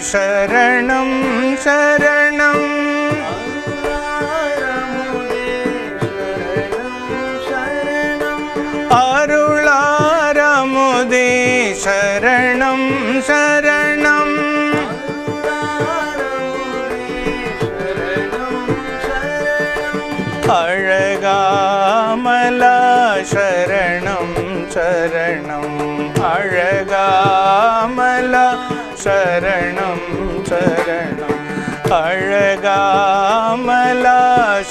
சரணம் சரணம் சரணம் சரணம். அழகாமலா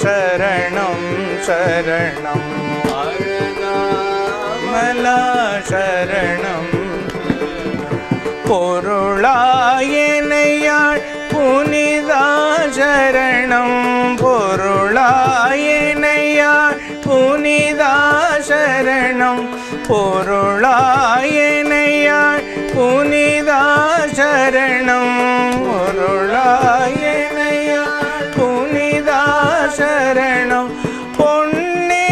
சரணம் சரணம். அழகாமலா சரணம். பொருளாயனையாள் புனிதா சரணம். பொருளாயனையாள் புனிதா சரணம். பொருளாயனையாள் புனிதா சரணம். பொருளாயனையாள் புனிதா சரணம். பொன்னே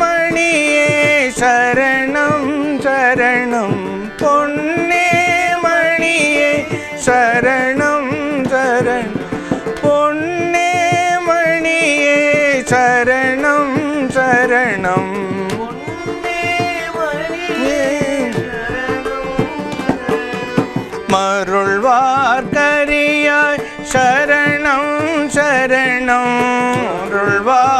மணியே சரணம் சரணம். பொன்னே மணியே சரணம். சரணம் சரணம் அருள்வார்கரியாய்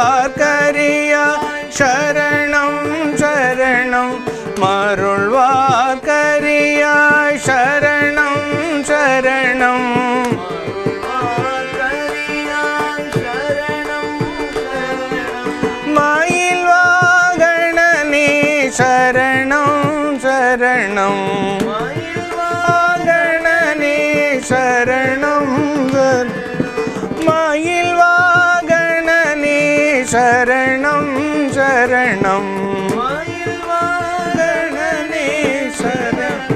சரணம் சரணம் மயில் வாகனனே சரணம்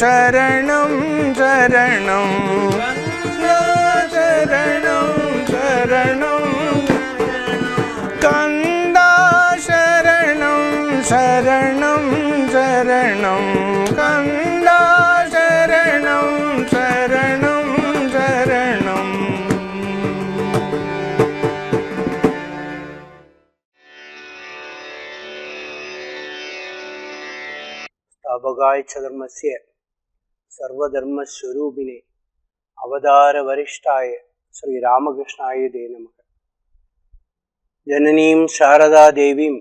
சரணம் சரணம் சரணம் கந்தா சரணம் சரணம் கந்தா சரணம் சரணம் சரணம் கந்தா சர்வதர்மஸ்வரூபினே. அவதார வரிஷ்டாய ஸ்ரீ ராமகிருஷ்ணாய தே நமக ஜனனீம் சாரதா தேவீம்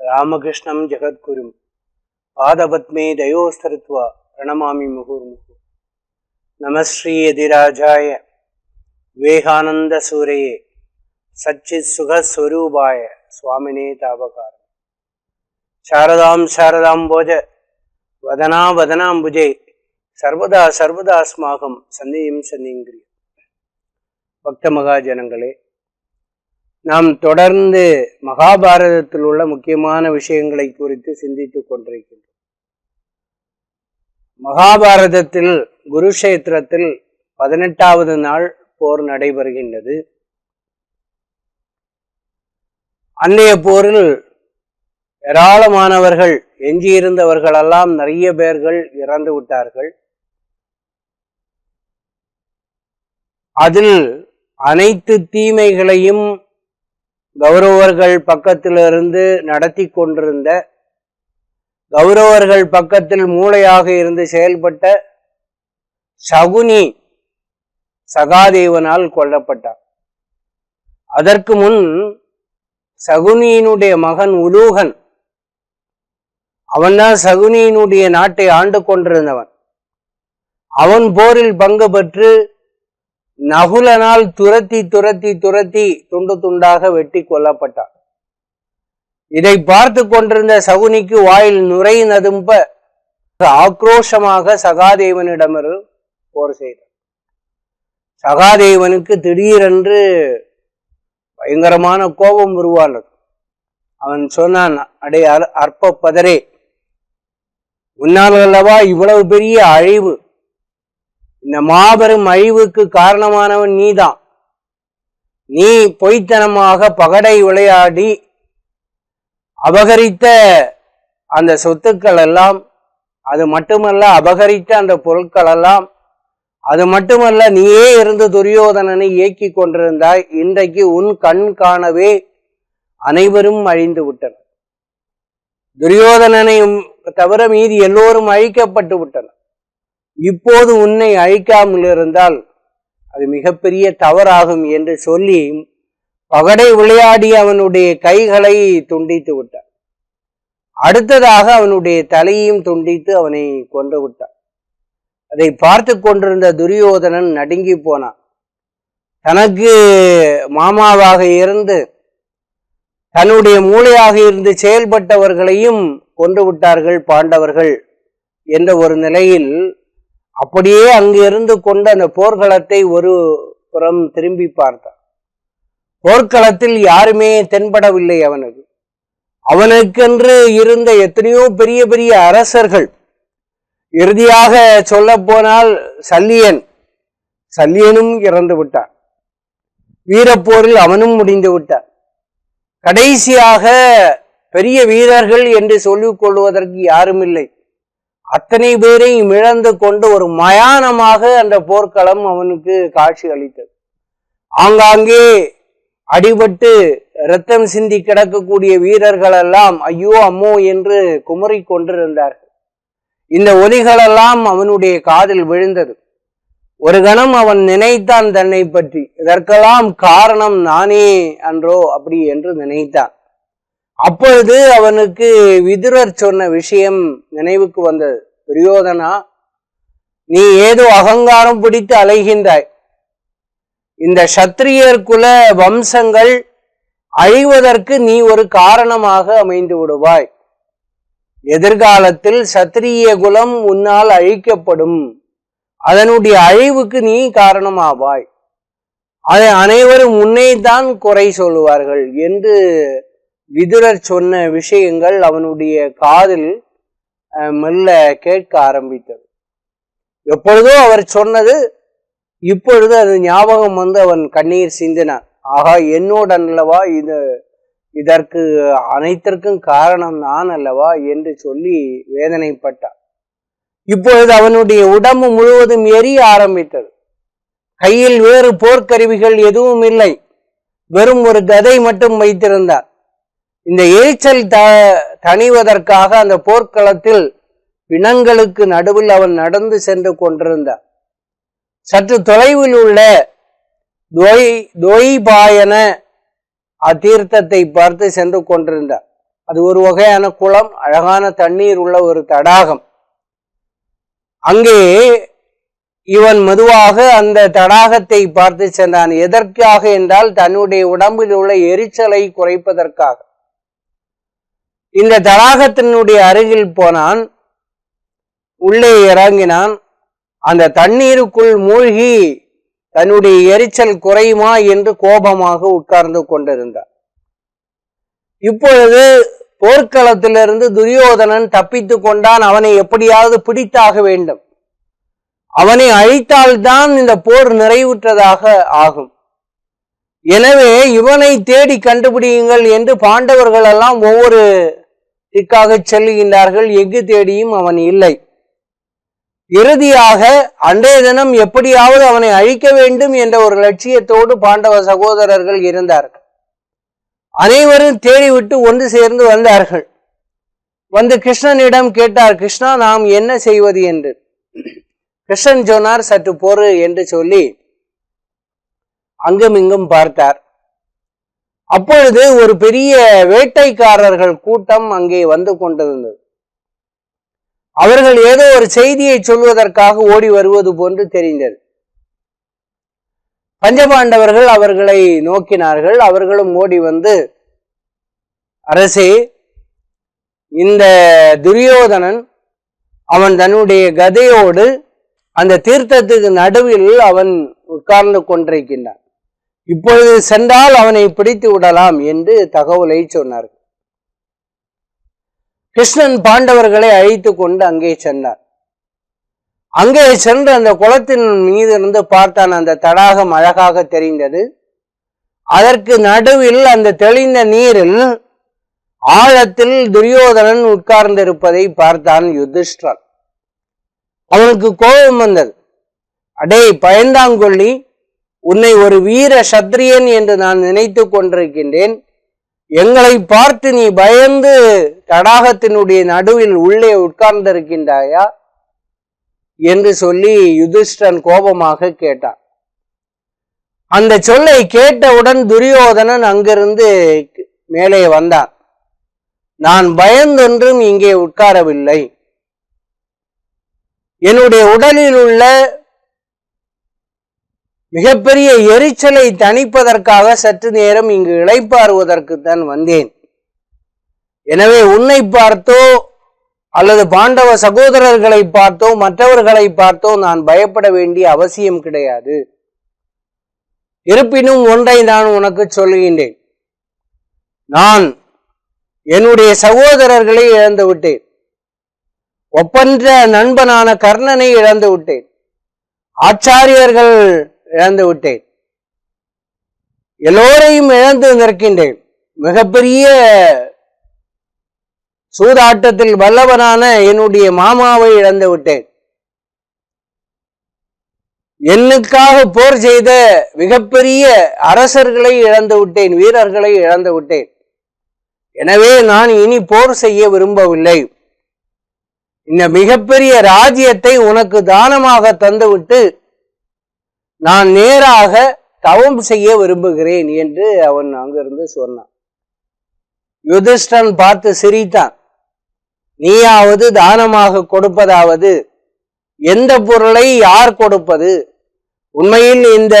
ராமகிருஷ்ணம் ஜெகத்குரும் பாதபத்மே தயோஸ்தருத்வா பிரணமாமி முகுர்முகு நமஸ்ரீ எதிராஜாய விவேகானந்த சூரையே சச்சித் சுகஸ்வரூபாய சுவாமினே தாபகாரம் சாரதாம் சாரதாம் போஜ வதனா வதனாம்புஜே சர்வதா சர்வதா அஸ்மாகம் சந்தேகம் சந்தேங்கிரி பக்த மகாஜனங்களே நாம் தொடர்ந்து மகாபாரதத்தில் உள்ள முக்கியமான விஷயங்களை குறித்து சிந்தித்துக் கொண்டிருக்கின்றோம். மகாபாரதத்தில் குருஷேத்திரத்தில் பதினெட்டாவது நாள் போர் நடைபெறுகின்றது. அன்றைய போரில் ஏராளமானவர்கள் எஞ்சியிருந்தவர்களெல்லாம் நிறைய பேர்கள் இறந்து விட்டார்கள். அதில் அனைத்து தீமைகளையும் கௌரவர்கள் பக்கத்திலிருந்து நடத்தி கொண்டிருந்த கௌரவர்கள் பக்கத்தில் மூளையாக இருந்து செயல்பட்ட சகுனி சகாதேவனால் கொல்லப்பட்டார் அதற்கு முன் சகுனியினுடைய மகன் உலூகன் அவன்தான் சகுனியினுடைய நாட்டை ஆண்டு கொண்டிருந்தவன். அவன் போரில் பங்கு பெற்று நகுலனால் துரத்தி துரத்தி துரத்தி துண்டு துண்டாக வெட்டி கொல்லப்பட்டான். இதை பார்த்து கொண்டிருந்த சகுனிக்கு வாயில் நுரை நதும்ப ஆக்ரோஷமாக சகாதேவனிடமிரு போர் செய்தார் சகாதேவனுக்கு திடீரென்று பயங்கரமான கோபம் உருவானது. அவன் சொன்னான் அடே அற்ப பதரே உன்னால் அல்லவா இவ்வளவு பெரிய அழிவு இந்த மாபெரும் அழிவுக்கு காரணமானவன் நீதான். நீ பொய்த்தனமாக பகடை விளையாடி அபகரித்த அந்த சொத்துக்கள் எல்லாம் அது மட்டுமல்ல அபகரித்த அந்த பொருட்கள் எல்லாம் அது மட்டுமல்ல நீயே இருந்து துரியோதனனை இயக்கி கொண்டிருந்தாய். இன்றைக்கு உன் கண் காணவே அனைவரும் அழிந்து விட்டனர். துரியோதனனையும் தவிர மீதி எல்லோரும் அழிக்கப்பட்டு விட்டனர். இப்போது உன்னை அழிக்காமல் இருந்தால் அது மிகப்பெரிய தவறாகும் என்று சொல்லி பகடை விளையாடி அவனுடைய கைகளை துண்டித்து விட்டார் அடுத்ததாக அவனுடைய தலையையும் துண்டித்து அவனை கொன்று விட்டார் அதை பார்த்து கொண்டிருந்த துரியோதனன் நடுங்கி போனான். தனக்கு மாமாவாக இருந்து தன்னுடைய மூளையாக இருந்து செயல்பட்டவர்களையும் கொன்று விட்டார்கள் பாண்டவர்கள் என்ற ஒரு நிலையில் அப்படியே அங்கு இருந்து கொண்டு அந்த போர்க்களத்தை ஒரு புறம் திரும்பி பார்த்தான். போர்க்களத்தில் யாருமே தென்படவில்லை அவனுக்கு. அவனுக்கென்று இருந்த எத்தனையோ பெரிய பெரிய அரசர்கள். இறுதியாக சொல்ல போனால் சல்லியன். சல்லியனும் இறந்து விட்டான். வீரப்போரில் அவனும் முடிந்து விட்டான். கடைசியாக பெரிய வீரர்கள் என்று சொல்லிக் கொள்வதற்கு யாரும் இல்லை. அத்தனை பேரையும் இழந்து கொண்டு ஒரு மயானமாக அந்த போர்க்களம் அவனுக்கு காட்சி அளித்தது. ஆங்காங்கே அடிபட்டு இரத்தம் சிந்தி கிடக்கக்கூடிய வீரர்கள் எல்லாம் ஐயோ அம்மோ என்று குமரி கொண்டிருந்தார்கள். இந்த ஒலிகளெல்லாம் அவனுடைய காதில் விழுந்தது. ஒரு கணம் அவன் நினைத்தான் தன்னை பற்றி. இதற்கெல்லாம் காரணம் நானே அன்றோ அப்படி என்று நினைத்தான். அப்பொழுது அவனுக்கு விதுரர் சொன்ன விஷயம் நினைவுக்கு வந்தது. துரியோதனா நீ ஏதோ அகங்காரம் பிடித்து அலைகின்றாய். இந்த சத்திரியர் குல வம்சங்கள் அழிவதற்கு நீ ஒரு காரணமாக அமைந்து விடுவாய். எதிர்காலத்தில் சத்திரிய குலம் உன்னால் அழிக்கப்படும். அதனுடைய அழிவுக்கு நீ காரணமாவாய். அதை அனைவரும் உன்னை தான் குறை சொல்லுவார்கள் என்று விதுரர் சொன்ன விஷயங்கள் அவனுடைய காதில் மெல்ல கேட்க ஆரம்பித்தது. எப்பொழுதோ அவர் சொன்னது இப்பொழுது அது ஞாபகம் வந்து அவன் கண்ணீர் சிந்தினான். ஆகா என்னோட அல்லவா இது இதற்கு அனைத்திற்கும் காரணம் நான் அல்லவா என்று சொல்லி வேதனைப்பட்டான். இப்பொழுது அவனுடைய உடம்பு முழுவதும் எரிய ஆரம்பித்தது. கையில் வேறு போர்க்கருவிகள் எதுவும் இல்லை. வெறும் ஒரு கதை மட்டும் வைத்திருந்தார் இந்த எரிச்சல் த தணிவதற்காக அந்த போர்க்களத்தில் பிணங்களுக்கு நடுவில் அவன் நடந்து சென்று கொண்டிருந்தான். சற்று தொலைவில் உள்ள தொய் தொய்பாயன அத்தீர்த்தத்தை பார்த்து சென்று கொண்டிருந்தார் அது ஒரு வகையான குளம் அழகான தண்ணீர் உள்ள ஒரு தடாகம். அங்கே இவன் மெதுவாக அந்த தடாகத்தை பார்த்து சென்றான். எதற்காக என்றால் தன்னுடைய உடம்பில் உள்ள எரிச்சலை குறைப்பதற்காக. இந்த தடாகத்தினுடைய அருகில் போனான். உள்ளே இறங்கினான். அந்த தண்ணீருக்குள் மூழ்கி தன்னுடைய எரிச்சல் குறையுமா என்று கோபமாக உட்கார்ந்து கொண்டிருந்தார். இப்பொழுது போர்க்களத்திலிருந்து துரியோதனன் தப்பித்து கொண்டான். அவனை எப்படியாவது பிடித்தாக வேண்டும். அவனை அழித்தால்தான் இந்த போர் நிறைவுற்றதாக ஆகும். எனவே இவனை தேடி கண்டுபிடியுங்கள் என்று பாண்டவர்கள் எல்லாம் ஒவ்வொரு திக்காக செல்லுகின்றார்கள் எங்கு தேடியும் அவன் இல்லை. இறுதியாக அன்றைய தினம் எப்படியாவது அவனை அழிக்க வேண்டும் என்ற ஒரு லட்சியத்தோடு பாண்டவ சகோதரர்கள் இருந்தார்கள். அனைவரும் தேடிவிட்டு ஒன்று சேர்ந்து வந்தார்கள். வந்து கிருஷ்ணனிடம் கேட்டார் கிருஷ்ணா நாம் என்ன செய்வது என்று? கிருஷ்ணன் சொன்னார் சற்று பொறு என்று சொல்லி அங்கும் இங்கும் பார்த்தார். அப்பொழுது ஒரு பெரிய வேட்டைக்காரர்கள் கூட்டம் அங்கே வந்து கொண்டிருந்தது. அவர்கள் ஏதோ ஒரு செய்தியை சொல்வதற்காக ஓடி வருவது போன்று தெரிந்தது. பஞ்சபாண்டவர்கள் அவர்களை நோக்கினார்கள். அவர்களும் ஓடி வந்து அரசே இந்த துரியோதனன் அவன் தன்னுடைய கதையோடு அந்த தீர்த்தத்துக்கு நடுவில் அவன் உட்கார்ந்து கொண்டிருக்கின்றான். இப்பொழுது சென்றால் அவனை பிடித்து விடலாம் என்று தகவலை சொன்னார். கிருஷ்ணன் பாண்டவர்களை அழைத்து கொண்டு அங்கே சென்றார். அங்கே சென்று அந்த குளத்தின் மீது இருந்து பார்த்தான் அந்த தடாகம் அழகாக தெரிந்தது. அதற்கு நடுவில் அந்த தெளிந்த நீரில் ஆழத்தில் துரியோதனன் உட்கார்ந்திருப்பதை பார்த்தான் யுதிஷ்டன் அவனுக்கு கோபம் வந்தது. அடே பயந்தாங்கொள்ளி உன்னை ஒரு வீர சத்திரியன் என்று நான் நினைத்து கொண்டிருக்கின்றேன். எங்களை பார்த்து நீ பயந்து தடாகத்தினுடைய நடுவில் உள்ளே உட்கார்ந்திருக்கின்றாயா? என்று சொல்லி யுதிஷ்டன் கோபமாக கேட்டான். அந்த சொல்லை கேட்டவுடன் துரியோதனன் அங்கிருந்து மேலே வந்தான். நான் பயந்தென்றும் இங்கே உட்காரவில்லை. என்னுடைய உடலில் உள்ள மிகப்பெரிய எரிச்சலை தணிப்பதற்காக சற்று நேரம் இங்கு இழைப்பாறுவதற்கு தான் வந்தேன். எனவே உன்னை பார்த்தோ அல்லது பாண்டவ சகோதரர்களை பார்த்தோ மற்றவர்களை பார்த்தோ நான் பயப்பட வேண்டிய அவசியம் கிடையாது. இருப்பினும் ஒன்றை நான் உனக்கு சொல்லுகின்றேன் நான் என்னுடைய சகோதரர்களை இழந்து விட்டேன். ஒப்பன்ற நண்பனான கர்ணனை இழந்து விட்டேன். ஆச்சாரியர்கள் இழந்து விட்டேன். எல்லோரையும் இழந்து நிற்கின்றேன். மிகப்பெரிய சூதாட்டத்தில் வல்லவனான என்னுடைய மாமாவை இழந்து விட்டேன். என்னுக்காக போர் செய்த மிகப்பெரிய அரசர்களை இழந்து விட்டேன் வீரர்களை இழந்து விட்டேன். எனவே நான் இனி போர் செய்ய விரும்பவில்லை. இந்த மிகப்பெரிய ராஜ்யத்தை உனக்கு தானமாக தந்துவிட்டு நான் நேராக தவம் செய்ய விரும்புகிறேன் என்று அவன் அங்கிருந்து சொன்னான். யுதிஷ்டன் பார்த்து சிரித்தான். நீயாவது தானமாக கொடுப்பதாவது? எந்த பொருளை யார் கொடுப்பது? உண்மையில் இந்த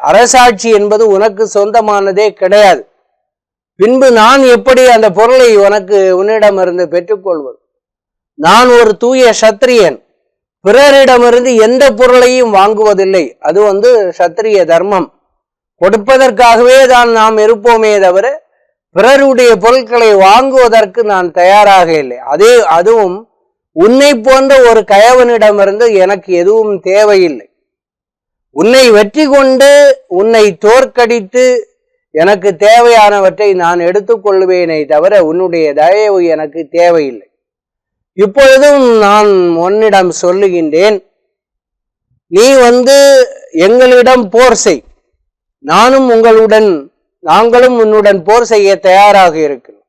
அரசாட்சி என்பது உனக்கு சொந்தமானதே கிடையாது. பின்பு நான் எப்படி அந்த பொருளை உனக்கு உன்னிடமிருந்து பெற்றுக்கொள்வது? நான் ஒரு தூய சத்திரியன். பிறரிடமிருந்து எந்த பொருளையும் வாங்குவதில்லை. அது வந்து சத்திரிய தர்மம். கொடுப்பதற்காகவே தான் நாம் இருப்போமே தவிர பிறருடைய பொருட்களை வாங்குவதற்கு நான் தயாராக இல்லை. அதே அதுவும் உன்னை போன்ற ஒரு கயவனிடமிருந்து எனக்கு எதுவும் தேவையில்லை. உன்னை வெற்றி கொண்டு உன்னை தோற்கடித்து எனக்கு தேவையானவற்றை நான் எடுத்துக்கொள்வேனே தவிர உன்னுடைய தயவு எனக்கு தேவையில்லை. இப்பொழுதும் நான் உன்னிடம் சொல்லுகின்றேன் நீ வந்து எங்களிடம் போர் செய். நானும் உங்களுடன் நாங்களும் உன்னுடன் போர் செய்ய தயாராக இருக்கிறோம்.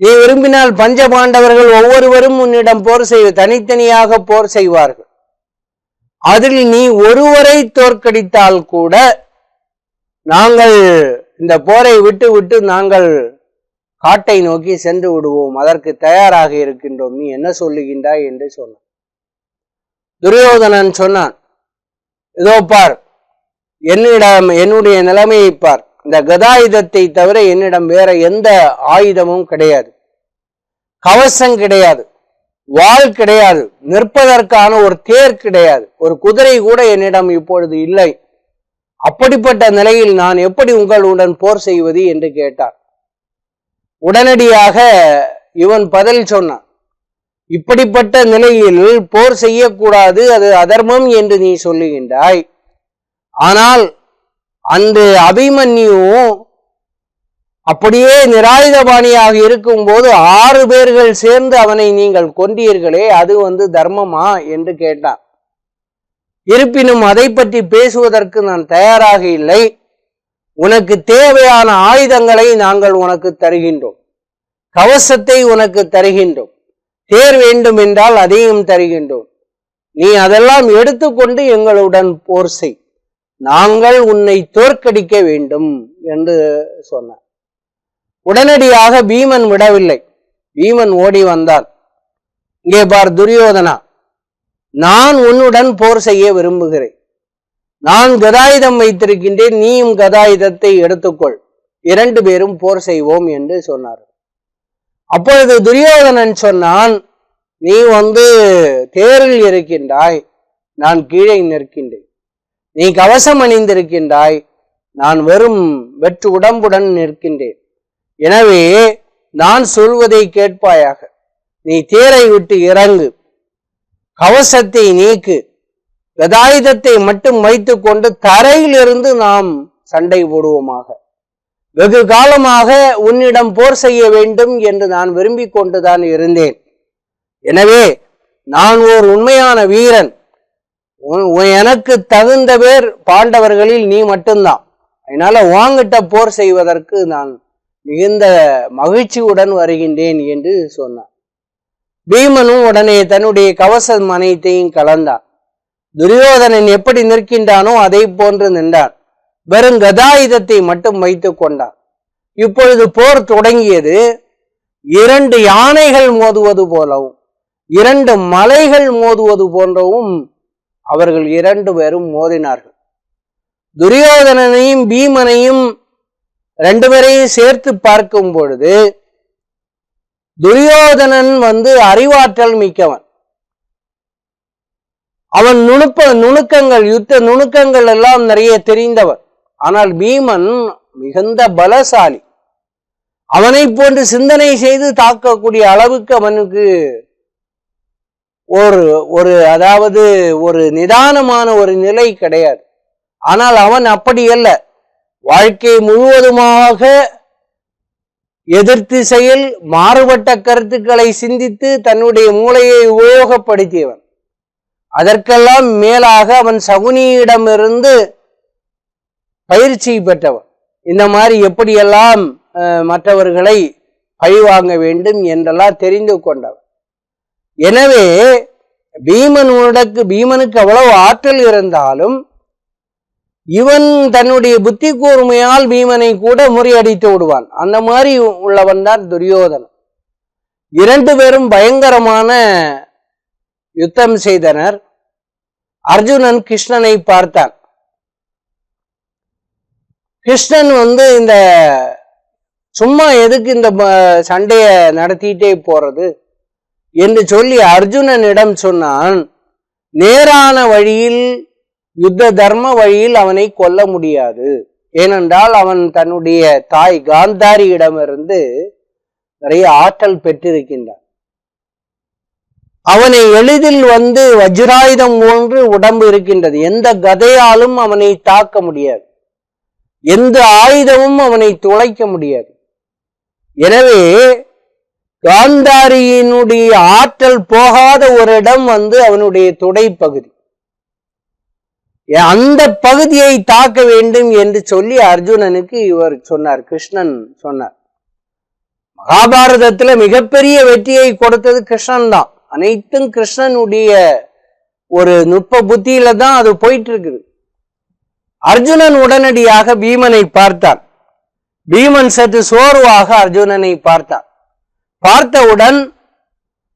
நீ விரும்பினால் பஞ்ச பாண்டவர்கள் ஒவ்வொருவரும் உன்னிடம் போர் செய்வ தனித்தனியாக போர் செய்வார்கள். அதில் நீ ஒருவரை தோற்கடித்தால் கூட நாங்கள் இந்த போரை விட்டு விட்டு நாங்கள் காட்டை நோக்கி சென்று விடுவோம். அதற்கு தயாராக இருக்கின்றோம். நீ என்ன சொல்லுகின்றாய் என்று சொன்னான். துரியோதனன் சொன்னான் இதோ பார் என்னிடம் என்னுடைய நிலைமையை பார். இந்த கதாயுதத்தை தவிர என்னிடம் வேற எந்த ஆயுதமும் கிடையாது. கவசம் கிடையாது. வாள் கிடையாது. நிற்பதற்கான ஒரு தேர் கிடையாது. ஒரு குதிரை கூட என்னிடம் இப்பொழுது இல்லை. அப்படிப்பட்ட நிலையில் நான் எப்படி உங்களுடன் போர் செய்வது என்று கேட்டார். உடனடியாக இவன் பதில் சொன்னான். இப்படிப்பட்ட நிலையில் போர் செய்யக்கூடாது அது அதர்மம் என்று நீ சொல்லுகின்றாய். ஆனால் அந்த அபிமன்யுவும் அப்படியே நிராயுதபாணியாக இருக்கும்போது ஆறு பேர்கள் சேர்ந்து அவனை நீங்கள் கொண்டீர்களே அது வந்து தர்மமா என்று கேட்டான். இருப்பினும் அதை பற்றி பேசுவதற்கு நான் தயாராக இல்லை. உனக்கு தேவையான ஆயுதங்களை நாங்கள் உனக்கு தருகின்றோம். கவசத்தை உனக்கு தருகின்றோம். தேர் வேண்டும் என்றால் அதையும் தருகின்றோம். நீ அதெல்லாம் எடுத்துக்கொண்டு எங்களுடன் போர் செய். நாங்கள் உன்னை தோற்கடிக்க வேண்டும் என்று சொன்னார். உடனடியாக பீமன் விடவில்லை. பீமன் ஓடி வந்தான் இங்கே பார் துரியோதனா நான் உன்னுடன் போர் செய்ய விரும்புகிறேன். நான் கதாயுதம் வைத்திருக்கின்றேன் நீயும் கதாயுதத்தை எடுத்துக்கொள். இரண்டு பேரும் போர் செய்வோம் என்று சொன்னார். அப்பொழுது துரியோதனன் சொன்னான் நீ வந்து தேரில் இருக்கின்றாய் நான் கீழே நிற்கின்றேன். நீ கவசம் அணிந்திருக்கின்றாய் நான் வெறும் வெற்று உடம்புடன் நிற்கின்றேன். எனவே நான் சொல்வதை கேட்பாயாக. நீ தேரை விட்டு இறங்கு. கவசத்தை நீக்கு. கதாயுதத்தை மட்டும் வைத்துக்கொண்டு தரையிலிருந்து நாம் சண்டை போடுவோமாக. வெகு காலமாக உன்னிடம் போர் செய்ய வேண்டும் என்று நான் விரும்பிக் கொண்டுதான் இருந்தேன். எனவே நான் ஓர் உண்மையான வீரன். உன்- உன் எனக்கு தகுந்த பேர் பாண்டவர்களில் நீ மட்டும்தான். அதனால வாங்கிட்ட போர் செய்வதற்கு நான் மிகுந்த மகிழ்ச்சியுடன் வருகின்றேன் என்று சொன்னான். பீமனும் உடனே தன்னுடைய கவசம் அனைத்தையும் கலந்தான். துரியோதனன் எப்படி நிற்கின்றானோ அதை போன்று நின்றான். வெறும் கதாயுதத்தை மட்டும் வைத்து கொண்டான். இப்பொழுது போர் தொடங்கியது. இரண்டு யானைகள் மோதுவது போலவும் இரண்டு மலைகள் மோதுவது போன்றவும் அவர்கள் இரண்டு பேரும் மோதினார்கள். துரியோதனனையும் பீமனையும் ரெண்டு பேரையும் சேர்த்து பார்க்கும் பொழுது துரியோதனன் வந்து அறிவாற்றல் மிக்கவன். அவன் நுணுப்ப நுணுக்கங்கள் யுத்த நுணுக்கங்கள் எல்லாம் நிறைய தெரிந்தவன். ஆனால் பீமன் மிகுந்த பலசாலி. அவனை போன்று சிந்தனை செய்து தாக்கக்கூடிய அளவுக்கு அவனுக்கு ஒரு ஒரு அதாவது ஒரு நிதானமான ஒரு நிலை கிடையாது. ஆனால் அவன் அப்படி அல்ல. வாழ்க்கை முழுவதுமாக எதிர்த்து செயல் மாறுபட்ட கருத்துக்களை சிந்தித்து தன்னுடைய மூளையை உபயோகப்படுத்தியவன். அதற்கெல்லாம் மேலாக அவன் சகுனியிடமிருந்து பயிற்சி பெற்றவன். இந்த மாதிரி எப்படியெல்லாம் மற்றவர்களை பழிவாங்க வேண்டும் என்றெல்லாம் தெரிந்து கொண்டவன். எனவே பீமனுடக்கு பீமனுக்கு அவ்வளவு ஆற்றல் இருந்தாலும் இவன் தன்னுடைய புத்தி கூர்மையால் பீமனை கூட முறியடித்து விடுவான். அந்த மாதிரி உள்ளவன் தான் துரியோதனன். இரண்டு பேரும் பயங்கரமான யுத்தம் செய்தனர். அர்ஜுனன் கிருஷ்ணனை பார்த்தான். கிருஷ்ணன் வந்து இந்த சும்மா எதுக்கு இந்த சண்டையை சண்டைய நடத்திட்டே போறது? என்று சொல்லி அர்ஜுனனிடம் சொன்னான் நேரான வழியில் யுத்த தர்ம வழியில் அவனை கொல்ல முடியாது. ஏனென்றால் அவன் தன்னுடைய தாய் காந்தாரியிடமிருந்து நிறைய ஆற்றல் பெற்றிருக்கின்றான். அவனை எளிதில் வந்து வஜ்ராயுதம் போன்று உடம்பு இருக்கின்றது. எந்த கதையாலும் அவனை தாக்க முடியாது. எந்த ஆயுதமும் அவனை துளைக்க முடியாது. எனவே காந்தாரியினுடைய ஆற்றல் போகாத ஒரு இடம் வந்து அவனுடைய துடை பகுதி ஏ, அந்த பகுதியை தாக்க வேண்டும் என்று சொல்லி அர்ஜுனனுக்கு இவர் சொன்னார். கிருஷ்ணன் சொன்னார். மகாபாரதத்துல மிகப்பெரிய வெற்றியை கொடுத்தது கிருஷ்ணன் தான் அனைத்தும் கிருஷ்ணனுடைய ஒரு நுட்ப புத்தியில தான் அது போயிட்டு இருக்குது அர்ஜுனன் உடனடியாக பீமனை பார்த்தான். பீமன் சற்று சோர்வாக அர்ஜுனனை பார்த்தான். பார்த்தவுடன்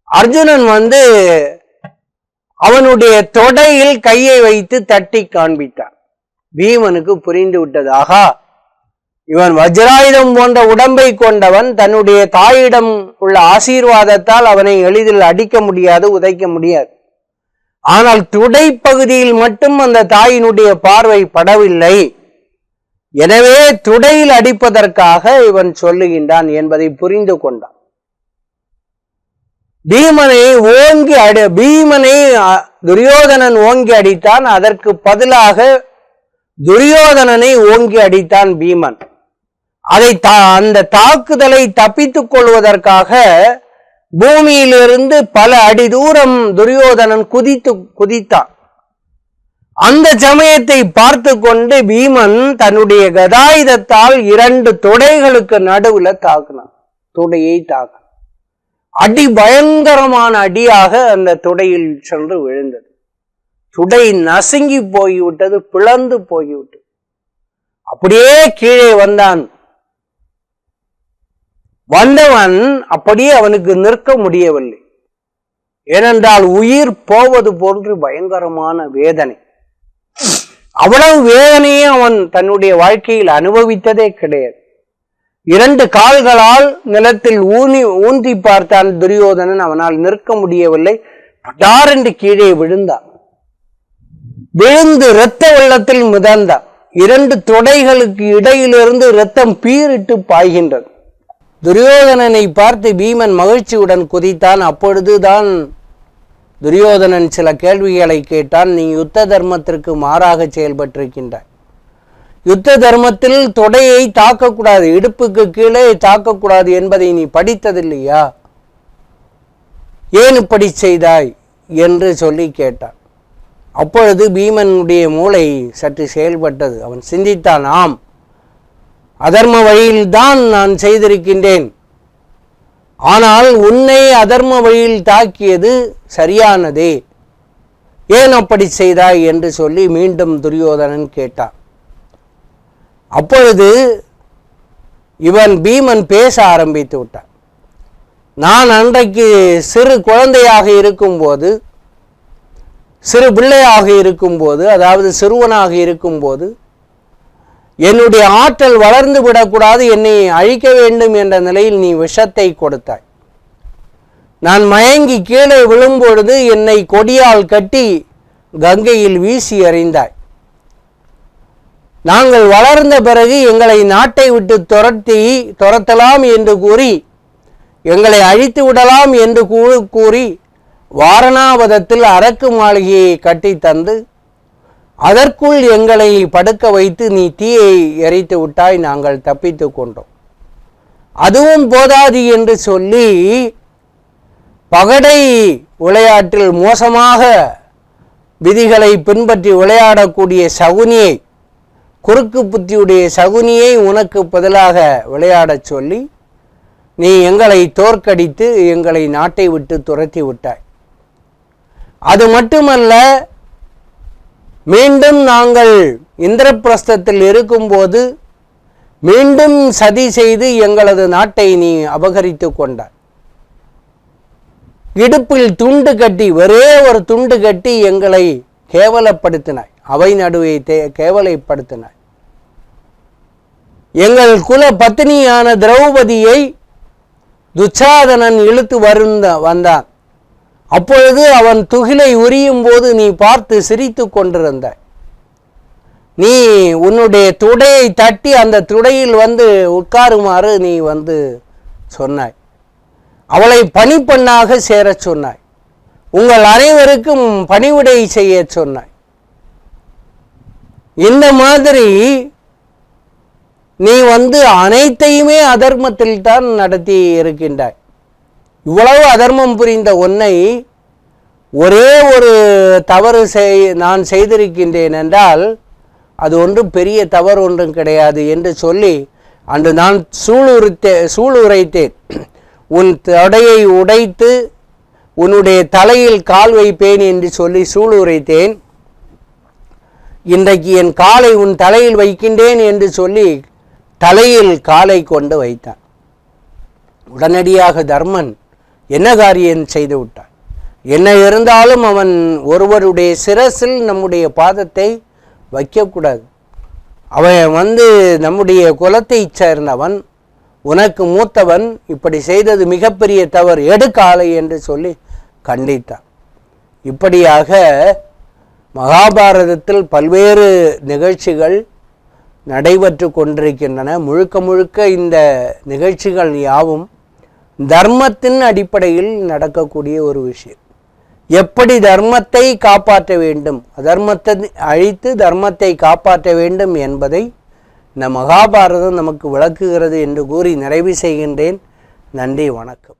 அர்ஜுனன் வந்து அவனுடைய தொடையில் கையை வைத்து தட்டி காண்பித்தான். பீமனுக்கு புரிந்து விட்டது ஆகா இவன் வஜ்ராயுதம் போன்ற உடம்பை கொண்டவன் தன்னுடைய தாயிடம் உள்ள ஆசீர்வாதத்தால் அவனை எளிதில் அடிக்க முடியாது உதைக்க முடியாது. ஆனால் துடை பகுதியில் மட்டும் அந்த தாயினுடைய பார்வை படவில்லை. எனவே துடையில் அடிப்பதற்காக இவன் சொல்லுகின்றான் என்பதை புரிந்து கொண்டான். பீமனை ஓங்கி அடி பீமனை துரியோதனன் ஓங்கி அடித்தான் அதற்கு பதிலாக துரியோதனனை ஓங்கி அடித்தான் பீமன். அதை தா- அந்த தாக்குதலை தப்பித்துக் கொள்வதற்காக பூமியிலிருந்து பல அடி தூரம் துரியோதனன் குதித்து குதித்தான். அந்த சமயத்தை பார்த்து கொண்டு பீமன் தன்னுடைய கதாயுதத்தால் இரண்டு தொடைகளுக்கு நடுவுல தாக்குனான். தொடையை தாக்க அடி பயங்கரமான அடியாக அந்த துடையில் சென்று விழுந்தது. துடை நசுங்கி போய்விட்டது பிளந்து போய்விட்டது. அப்படியே கீழே வந்தான் வந்தவன் அப்படியே அவனுக்கு நிற்க முடியவில்லை. ஏனென்றால் உயிர் போவது போன்று பயங்கரமான வேதனை. அவ்வளவு வேதனையை அவன் தன்னுடைய வாழ்க்கையில் அனுபவித்ததே கிடையாது. இரண்டு கால்களால் நிலத்தில் ஊனி ஊன்றி பார்த்தான் துரியோதனன். அவனால் நிற்க முடியவில்லை. படாரென்று கீழே விழுந்தான். விழுந்து இரத்த வெள்ளத்தில் மிதந்தான். இரண்டு தொடைகளுக்கு இடையிலிருந்து இரத்தம் பீரிட்டு பாய்கின்றது. துரியோதனனை பார்த்து பீமன் மகிழ்ச்சியுடன் குதித்தான். அப்பொழுதுதான் துரியோதனன் சில கேள்விகளை கேட்டான். நீ யுத்த தர்மத்திற்கு மாறாக செயல்பட்டிருக்கின்றாய். யுத்த தர்மத்தில் தொடையை தாக்கக்கூடாது இடுப்புக்கு கீழே தாக்கக்கூடாது என்பதை நீ படித்ததில்லையா? ஏன் இப்படி செய்தாய் என்று சொல்லி கேட்டான். அப்பொழுது பீமனுடைய மூளை சற்று செயல்பட்டது. அவன் சிந்தித்தான் ஆம் அதர்ம வழியில்தான் நான் செய்திருக்கின்றேன். ஆனால் உன்னை அதர்ம வழியில் தாக்கியது சரியானதே. ஏன் அப்படி செய்தாய் என்று சொல்லி மீண்டும் துரியோதனன் கேட்டான். அப்பொழுது இவன் பீமன் பேச ஆரம்பித்து விட்டான். நான் அன்றைக்கு சிறு குழந்தையாக இருக்கும்போது சிறு பிள்ளையாக இருக்கும்போது அதாவது சிறுவனாக இருக்கும்போது என்னுடைய ஆற்றல் வளர்ந்து விடக்கூடாது என்னை அழிக்க வேண்டும் என்ற நிலையில் நீ விஷத்தை கொடுத்தாய். நான் மயங்கி கீழே விழும்பொழுது என்னை கொடியால் கட்டி கங்கையில் வீசி எறிந்தாய். நாங்கள் வளர்ந்த பிறகு எங்களை நாட்டை விட்டு துரத்தி துரத்தலாம் என்று கூறி எங்களை அழித்து விடலாம் என்று கூ- கூறி வாரணாவதத்தில் அரக்கு மாளிகையை கட்டி தந்து அதற்குள் எங்களை படுக்க வைத்து நீ தீயை எரித்து விட்டாய் நாங்கள் தப்பித்து கொண்டோம். அதுவும் போதாது என்று சொல்லி பகடை விளையாட்டில் மோசமாக விதிகளை பின்பற்றி விளையாடக்கூடிய சகுனியை குறுக்கு புத்தியுடைய சகுனியை உனக்கு பதிலாக விளையாடச் சொல்லி நீ எங்களை தோற்கடித்து எங்களை நாட்டை விட்டு துரத்தி விட்டாய். அது மட்டுமல்ல மீண்டும் நாங்கள் இந்திரபிரஸ்தத்தில் இருக்கும்போது மீண்டும் சதி செய்து எங்களது நாட்டை நீ அபகரித்து கொண்டாய். இடுப்பில் துண்டு கட்டி ஒரே ஒரு துண்டு கட்டி எங்களை கேவலப்படுத்தினாய். அவை நடுவே தே- கேவலைப்படுத்தினாய். எங்கள் குல பத்தினியான திரௌபதியை துச்சாதனன் இழுத்து வருந்த வந்தான். அப்பொழுது அவன் துகிலை உரியும் போது நீ பார்த்து சிரித்து கொண்டிருந்த. நீ உன்னுடைய துடையை தட்டி அந்த துடையில் வந்து உட்காருமாறு நீ வந்து சொன்னாய். அவளை பணிப்பெண்ணாக சேரச் சொன்னாய். உங்கள் அனைவருக்கும் பணிவிடை செய்யச் சொன்னாய். இந்த மாதிரி நீ வந்து அனைத்தையுமே அதர்மத்தில் தான் நடத்தி இருக்கின்றாய். இவ்வளவு அதர்மம் புரிந்த உன்னை ஒரே ஒரு தவறு செய் நான் செய்திருக்கின்றேன் என்றால் அது ஒன்றும் பெரிய தவறு ஒன்றும் கிடையாது என்று சொல்லி அன்று நான் சூளுரைத்தே சூளுரைத்தேன். உன் தொடையை உடைத்து உன்னுடைய தலையில் கால் வைப்பேன் என்று சொல்லி சூளுரைத்தேன். இன்றைக்கு என் காலை உன் தலையில் வைக்கின்றேன் என்று சொல்லி தலையில் காலை கொண்டு வைத்தான். உடனடியாக தர்மன் என்ன காரியம் செய்து விட்டான்? என்ன இருந்தாலும் அவன் ஒருவருடைய சிரசில் நம்முடைய பாதத்தை வைக்கக்கூடாது. அவன் வந்து நம்முடைய குலத்தை சேர்ந்தவன் உனக்கு மூத்தவன் இப்படி செய்தது மிகப்பெரிய தவறு எடுக்காலை என்று சொல்லி கண்டித்தான். இப்படியாக மகாபாரதத்தில் பல்வேறு நிகழ்ச்சிகள் நடைபெற்று கொண்டிருக்கின்றன. முழுக்க முழுக்க இந்த நிகழ்ச்சிகள் யாவும் தர்மத்தின் அடிப்படையில் நடக்கக்கூடிய ஒரு விஷயம். எப்படி தர்மத்தை காப்பாற்ற வேண்டும்? அதர்மத்தை அழித்து தர்மத்தை காப்பாற்ற வேண்டும் என்பதை இந்த மகாபாரதம் நமக்கு விளக்குகிறது என்று கூறி நிறைவு செய்கின்றேன். நன்றி வணக்கம்.